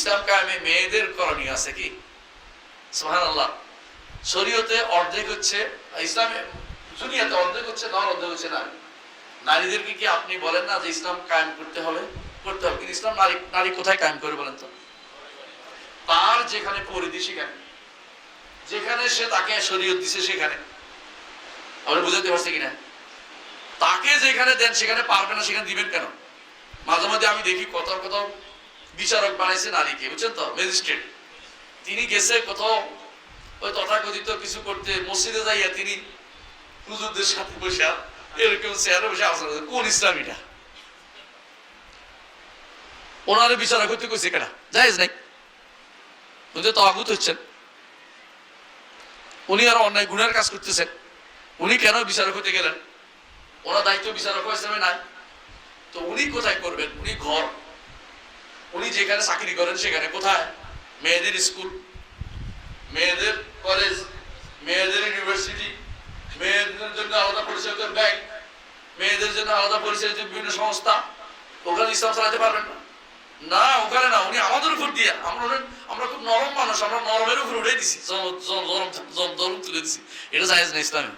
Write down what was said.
ইসলাম কায়েমে মেয়েদের করণীয় আছে কি? সুহান আল্লাহ শরীয়তে অর্ধেক হচ্ছে, ইসলামে, দুনিয়াতে অর্ধেক হচ্ছে, নর অর্ধেক হচ্ছে নারী। নারীদেরকে কি আপনি বলেন না যে ইসলাম কায়েম করতে হবে? করতে হবে। কিন্তু ইসলাম নারী নারী কোথায় কায়েম করে বলেন তো? তার যেখানে পরিধি সেখানে। যেখানে সে তাকে শরীয়ত দিছে সেখানে। আমরা বুঝাতে পারছি কিনা? তাকে যেখানে দেন সেখানে পারবে না, সেখানে দিবেন কেন? মাঝে মাঝে আমি দেখি কোথাও কোথাও বিচারক বানাইছে নারীকে বুঝছেন তো ম্যাজিস্ট্রেট তিনি গেছে কোথাও, ওই তথাকথিত কিছু করতে, মসজিদে যাইয়া তিনি হুজুরদের সাথে বসে এরকম চেয়ারে বসে আলোচনা। কোন ইসলামীটা ওনারে বিচারক হইতে কইছে কেনা জায়েজ নাই। উনি তো আগুত হচ্ছেন। উনি আরও অন্যায় গুণের কাজ করতেছেন। উনি কেন বিচারক হতে গেলেন? ওনার দায়িত্ব বিচারক হিসেবে নাই। তো উনি কোথায় করবেন? উনি ঘর। উনি যেখানে চাকরি করেন সেখানে কোথায়? মেয়েদের স্কুল, মেয়েদের কলেজ, মেয়েদের ইউনিভার্সিটি, মেয়েদের জন্য আলাদা পরিচালিত ব্যাংক, মেয়েদের জন্য আলাদা পরিচালিত বিভিন্ন সংস্থা। ওখানে ইসলাম চালাতে পারবেন না। না, ওখানে না, উনি আমাদের উপর দিয়ে, আমরা আমরা খুব নরম মানুষ, আমরা নরমের উপর উঠে দিছি জল তুলে দিছি। এটা জায়েজ না ইসলামে